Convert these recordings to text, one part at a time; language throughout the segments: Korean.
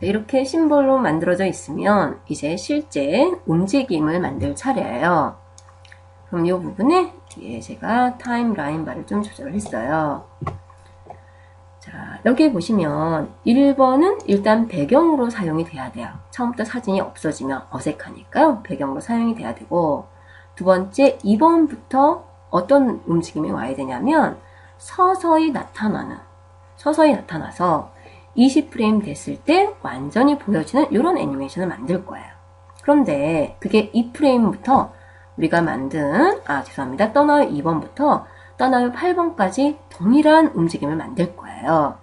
이렇게 심볼로 만들어져 있으면 이제 실제 움직임을 만들 차례예요. 그럼 이 부분에 뒤에 제가 타임라인 바를 좀 조절을 했어요. 자, 여기 보시면 1번은 일단 배경으로 사용이 돼야 돼요. 처음부터 사진이 없어지면 어색하니까요. 배경으로 사용이 돼야 되고 두 번째 2번부터 어떤 움직임이 와야 되냐면 서서히 나타나는 서서히 나타나서 20프레임 됐을 때 완전히 보여지는 이런 애니메이션을 만들 거예요. 그런데 그게 2프레임부터 우리가 만든 아 죄송합니다. 떠나요 2번부터 떠나요 8번까지 동일한 움직임을 만들 거예요.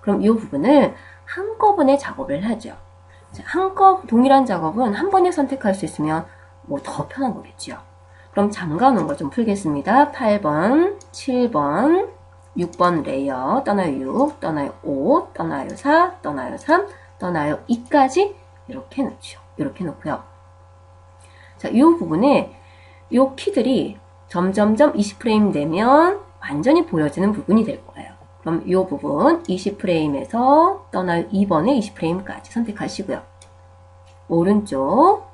그럼 이 부분을 한꺼번에 작업을 하죠. 한꺼 동일한 작업은 한 번에 선택할 수 있으면 뭐 더 편한 거겠죠. 그럼 잠가 놓은 거좀 풀겠습니다. 8번, 7번, 6번 레이어, 떠나요 6, 떠나요 5, 떠나요 4, 떠나요 3, 떠나요 2까지 이렇게 놓죠. 이렇게 놓고요. 자, 이 부분에 이 키들이 점점점 20프레임 되면 완전히 보여지는 부분이 될 거예요. 그럼 이 부분 20프레임에서 떠나요 2번에 20프레임까지 선택하시고요. 오른쪽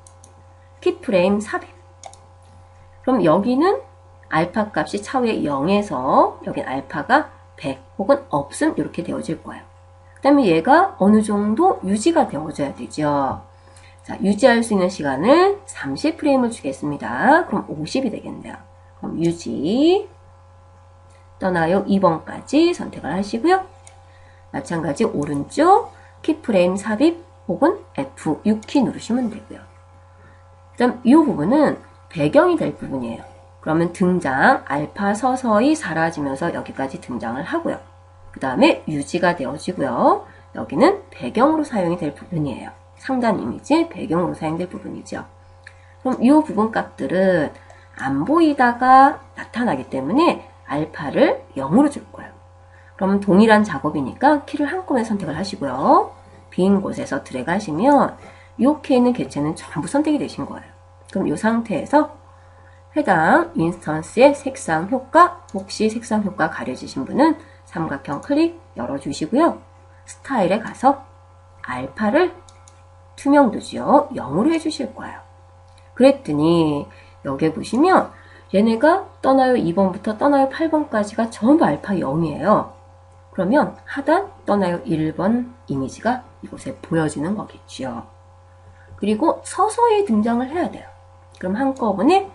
키프레임 삽입. 그럼 여기는 알파 값이 차후에 0에서 여기 알파가 100 혹은 없음 이렇게 되어질 거예요. 그 다음에 얘가 어느 정도 유지가 되어져야 되죠. 자, 유지할 수 있는 시간을 30프레임을 주겠습니다. 그럼 50이 되겠네요. 그럼 유지 떠나요 2번까지 선택을 하시고요. 마찬가지 오른쪽 키프레임 삽입 혹은 F6키 누르시면 되고요. 그 다음 이 부분은 배경이 될 부분이에요. 그러면 등장, 알파 서서히 사라지면서 여기까지 등장을 하고요. 그 다음에 유지가 되어지고요. 여기는 배경으로 사용이 될 부분이에요. 상단 이미지의 배경으로 사용될 부분이죠. 그럼 이 부분 값들은 안 보이다가 나타나기 때문에 알파를 0으로 줄 거예요. 그럼 동일한 작업이니까 키를 한꺼번에 선택을 하시고요. 빈 곳에서 드래그 하시면 이 키에 있는 개체는 전부 선택이 되신 거예요. 그럼 이 상태에서 해당 인스턴스의 색상 효과, 혹시 색상 효과 가려지신 분은 삼각형 클릭 열어주시고요. 스타일에 가서 알파를 투명도지요. 0으로 해주실 거예요. 그랬더니 여기에 보시면 얘네가 떠나요 2번부터 떠나요 8번까지가 전부 알파 0이에요. 그러면 하단 떠나요 1번 이미지가 이곳에 보여지는 거겠죠. 그리고 서서히 등장을 해야 돼요. 그럼 한꺼번에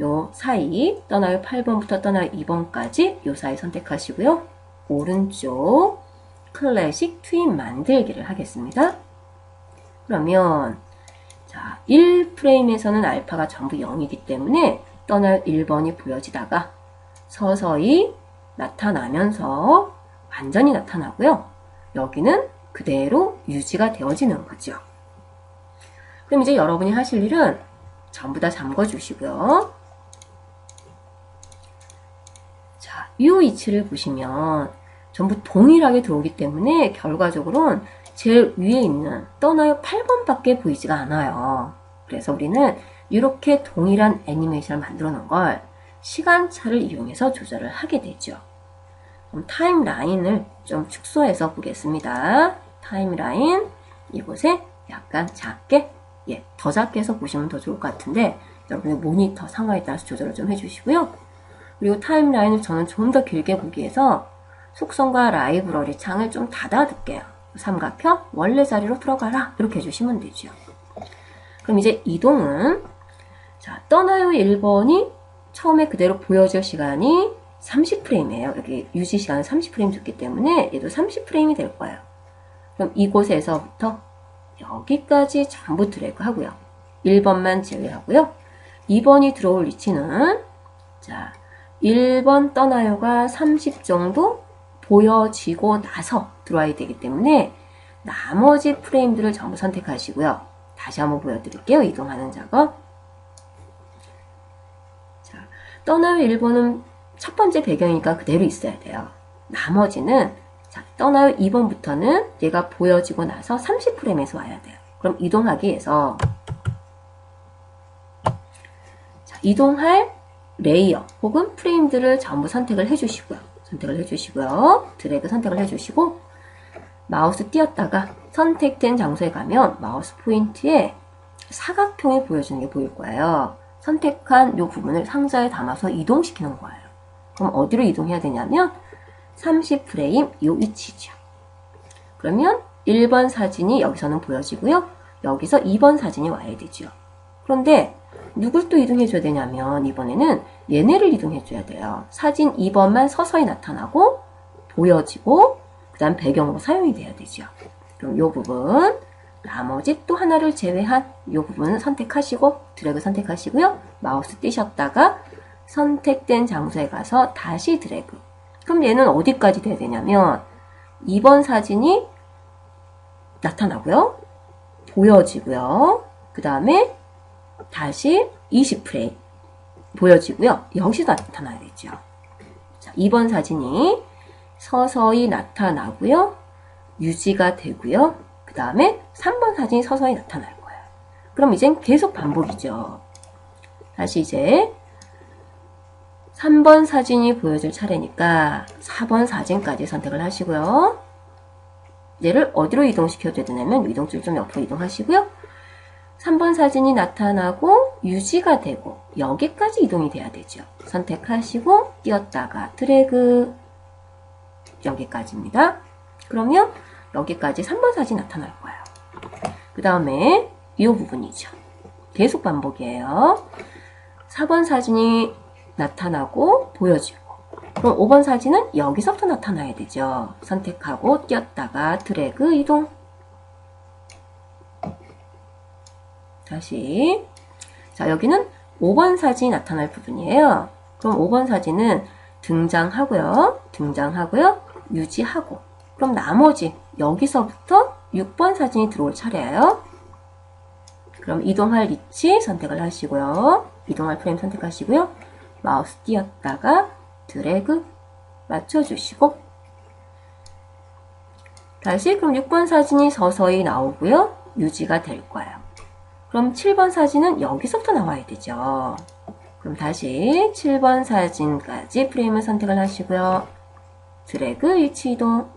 요 사이 떠나요 8번부터 떠나요 2번까지 요 사이 선택하시고요. 오른쪽 클래식 트윈 만들기를 하겠습니다. 그러면 자 1프레임에서는 알파가 전부 0이기 때문에 떠나요 1번이 보여지다가 서서히 나타나면서 완전히 나타나고요. 여기는 그대로 유지가 되어지는 거죠. 그럼 이제 여러분이 하실 일은 전부 다 잠궈 주시고요. 자, 이 위치를 보시면 전부 동일하게 들어오기 때문에 결과적으로는 제일 위에 있는 떠나요 8번밖에 보이지가 않아요. 그래서 우리는 이렇게 동일한 애니메이션을 만들어 놓은 걸 시간차를 이용해서 조절을 하게 되죠. 그럼 타임라인을 좀 축소해서 보겠습니다. 타임라인 이곳에 약간 작게 예, 더 작게 해서 보시면 더 좋을 것 같은데 여러분의 모니터 상황에 따라서 조절을 좀 해주시고요. 그리고 타임라인을 저는 좀 더 길게 보기 위해서 속성과 라이브러리 창을 좀 닫아둘게요. 삼각형 원래 자리로 들어가라 이렇게 해주시면 되죠. 그럼 이제 이동은 자 떠나요 1번이 처음에 그대로 보여질 시간이 30프레임이에요. 여기 유지 시간은 30프레임 줬기 때문에 얘도 30프레임이 될 거예요. 그럼 이곳에서부터 여기까지 전부 드래그 하고요. 1번만 제외하고요. 2번이 들어올 위치는 자 1번 떠나요가 30 정도 보여지고 나서 들어와야 되기 때문에 나머지 프레임들을 전부 선택하시고요. 다시 한번 보여드릴게요. 이동하는 작업. 자, 떠나요 1번은 첫 번째 배경이니까 그대로 있어야 돼요. 나머지는 자, 떠나요 2번부터는 얘가 보여지고 나서 30프레임에서 와야 돼요. 그럼 이동하기 위해서 자, 이동할 레이어 혹은 프레임들을 전부 선택을 해주시고요. 선택을 해주시고요. 드래그 선택을 해주시고 마우스 띄었다가 선택된 장소에 가면 마우스 포인트에 사각형이 보여지는 게 보일 거예요. 선택한 이 부분을 상자에 담아서 이동시키는 거예요. 그럼 어디로 이동해야 되냐면 30프레임 이 위치죠. 그러면 1번 사진이 여기서는 보여지고요. 여기서 2번 사진이 와야 되죠. 그런데 누굴 또 이동해 줘야 되냐면 이번에는 얘네를 이동해 줘야 돼요. 사진 2번만 서서히 나타나고 보여지고 그 다음 배경으로 사용이 돼야 되죠. 그럼 이 부분 나머지 또 하나를 제외한 이 부분은 선택하시고 드래그 선택하시고요. 마우스 띄셨다가 선택된 장소에 가서 다시 드래그. 그럼 얘는 어디까지 돼야 되냐면 2번 사진이 나타나고요. 보여지고요. 그 다음에 다시 20프레임 보여지고요. 여기서 나타나야 되죠. 자, 2번 사진이 서서히 나타나고요. 유지가 되고요. 그 다음에 3번 사진이 서서히 나타날 거예요. 그럼 이젠 계속 반복이죠. 다시 이제 3번 사진이 보여줄 차례니까 4번 사진까지 선택을 하시고요. 얘를 어디로 이동시켜야 되냐면 이동줄 좀 옆으로 이동하시고요. 3번 사진이 나타나고 유지가 되고 여기까지 이동이 돼야 되죠. 선택하시고 띄었다가 드래그 여기까지입니다. 그러면 여기까지 3번 사진 나타날 거예요. 그 다음에 이 부분이죠. 계속 반복이에요. 4번 사진이 나타나고 보여지고 그럼 5번 사진은 여기서부터 나타나야 되죠. 선택하고 띄었다가 드래그 이동 다시 자 여기는 5번 사진이 나타날 부분이에요. 그럼 5번 사진은 등장하고요. 등장하고요. 유지하고 그럼 나머지 여기서부터 6번 사진이 들어올 차례예요. 그럼 이동할 위치 선택을 하시고요. 이동할 프레임 선택하시고요. 마우스 띄었다가 드래그 맞춰주시고 다시 그럼 6번 사진이 서서히 나오고요. 유지가 될 거예요. 그럼 7번 사진은 여기서부터 나와야 되죠. 그럼 다시 7번 사진까지 프레임을 선택을 하시고요. 드래그 위치 이동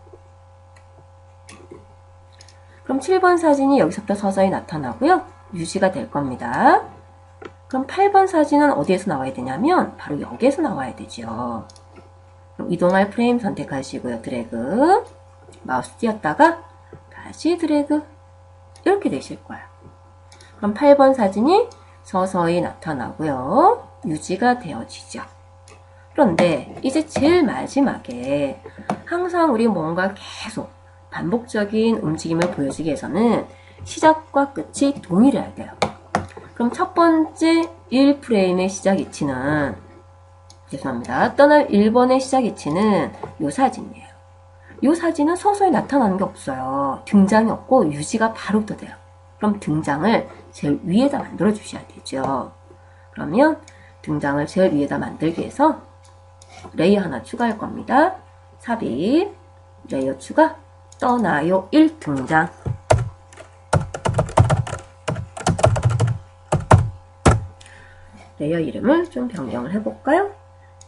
그럼 7번 사진이 여기서부터 서서히 나타나고요. 유지가 될 겁니다. 그럼 8번 사진은 어디에서 나와야 되냐면 바로 여기에서 나와야 되죠. 이동할 프레임 선택하시고요. 드래그 마우스 띄었다가 다시 드래그 이렇게 되실 거예요. 그럼 8번 사진이 서서히 나타나고요. 유지가 되어지죠. 그런데 이제 제일 마지막에 항상 우리 뭔가 계속 반복적인 움직임을 보여주기 위해서는 시작과 끝이 동일해야 돼요. 그럼 첫 번째 1프레임의 시작 위치는 죄송합니다. 떠날 1번의 시작 위치는 이 사진이에요. 이 사진은 서서히 나타나는 게 없어요. 등장이 없고 유지가 바로부터 돼요. 그럼 등장을 제일 위에다 만들어 주셔야 되죠. 그러면 등장을 제일 위에다 만들기 위해서 레이어 하나 추가할 겁니다. 삽입, 레이어 추가, 떠나요 1 등장. 레이어 이름을 좀 변경을 해볼까요?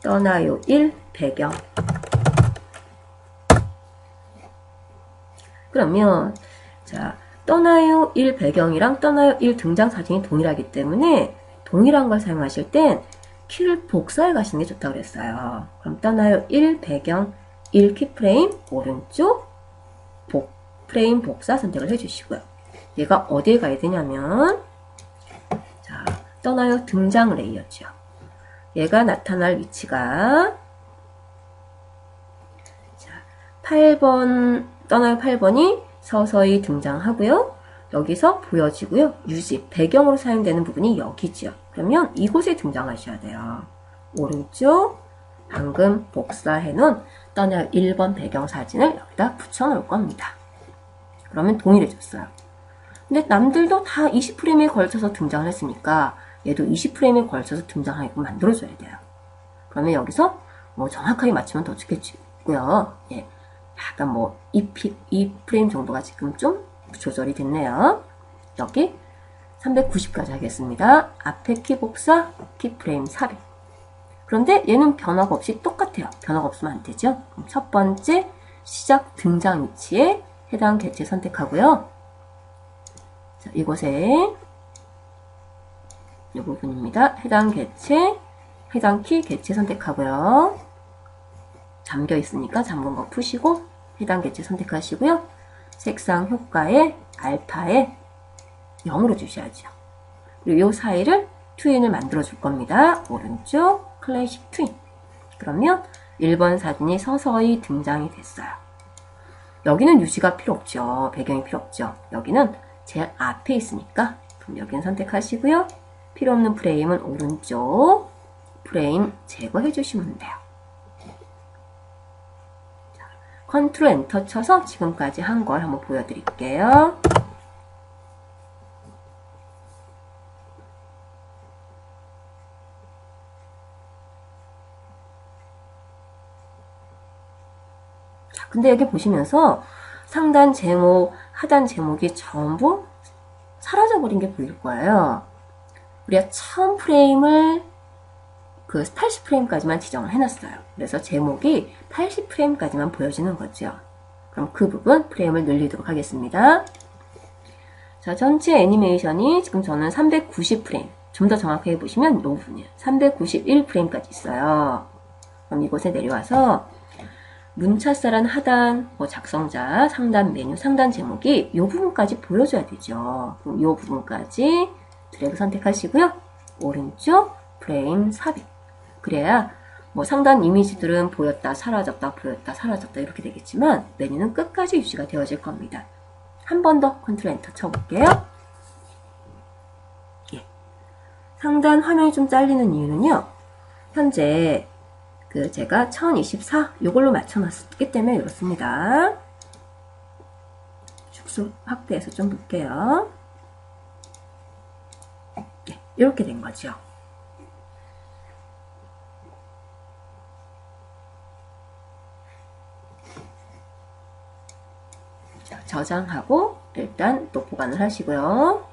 떠나요 1 배경. 그러면 자 떠나요 1 배경이랑 떠나요 1 등장 사진이 동일하기 때문에 동일한 걸 사용하실 땐 키를 복사해 가시는 게 좋다고 그랬어요. 그럼 떠나요 1 배경 1 키프레임 오른쪽 복 프레임 복사 선택을 해주시고요. 얘가 어디에 가야 되냐면 자 떠나요 등장 레이어죠. 얘가 나타날 위치가 자 8번 떠나요 8번이 서서히 등장하고요. 여기서 보여지고요. 유지, 배경으로 사용되는 부분이 여기죠. 그러면 이곳에 등장하셔야 돼요. 오른쪽 방금 복사해 놓은 떠나요 1번 배경 사진을 여기다 붙여 놓을 겁니다. 그러면 동일해졌어요. 근데 남들도 다 20프레임에 걸쳐서 등장을 했으니까 얘도 20프레임에 걸쳐서 등장하게끔 만들어줘야 돼요. 그러면 여기서 뭐 정확하게 맞추면 더 좋겠고요. 예. 약간 뭐 2, 2프레임 정도가 지금 좀 조절이 됐네요. 여기 390까지 하겠습니다. 앞에 키 복사, 키 프레임 삽입. 그런데 얘는 변화가 없이 똑같아요. 변화가 없으면 안 되죠. 첫 번째 시작 등장 위치에 해당 개체 선택하고요. 자, 이곳에 이 부분입니다. 해당 개체, 해당 키 개체 선택하고요. 잠겨 있으니까 잠근 거 푸시고 해당 개체 선택하시고요. 색상 효과에 알파에 0으로 주셔야죠. 그리고 이 사이를 트윈을 만들어 줄 겁니다. 오른쪽 클래식 트윈. 그러면 1번 사진이 서서히 등장이 됐어요. 여기는 유지가 필요 없죠. 배경이 필요 없죠. 여기는 제 앞에 있으니까 그럼 여기는 선택하시고요. 필요 없는 프레임은 오른쪽 프레임 제거해 주시면 돼요. 자, 컨트롤 엔터 쳐서 지금까지 한 걸 한번 보여드릴게요. 자, 근데 여기 보시면서 상단 제목, 하단 제목이 전부 사라져버린 게 보일 거예요. 우리가 처음 프레임을 그 80프레임까지만 지정을 해놨어요. 그래서 제목이 80프레임까지만 보여지는 거죠. 그럼 그 부분 프레임을 늘리도록 하겠습니다. 자, 전체 애니메이션이 지금 저는 390프레임. 좀 더 정확하게 보시면 이 부분이에요. 391프레임까지 있어요. 그럼 이곳에 내려와서 문차사란 하단, 뭐 작성자, 상단 메뉴, 상단 제목이 이 부분까지 보여줘야 되죠. 그럼 이 부분까지 드래그 선택하시고요. 오른쪽 프레임 삽입. 그래야 뭐 상단 이미지들은 보였다, 사라졌다, 보였다, 사라졌다 이렇게 되겠지만 메뉴는 끝까지 유지가 되어질 겁니다. 한 번 더 컨트롤 엔터 쳐볼게요. 예. 상단 화면이 좀 잘리는 이유는요. 현재 그 제가 1024 이걸로 맞춰놨기 때문에 이렇습니다. 축소 확대해서 좀 볼게요. 네, 이렇게 된 거죠. 자, 저장하고 일단 또 보관을 하시고요.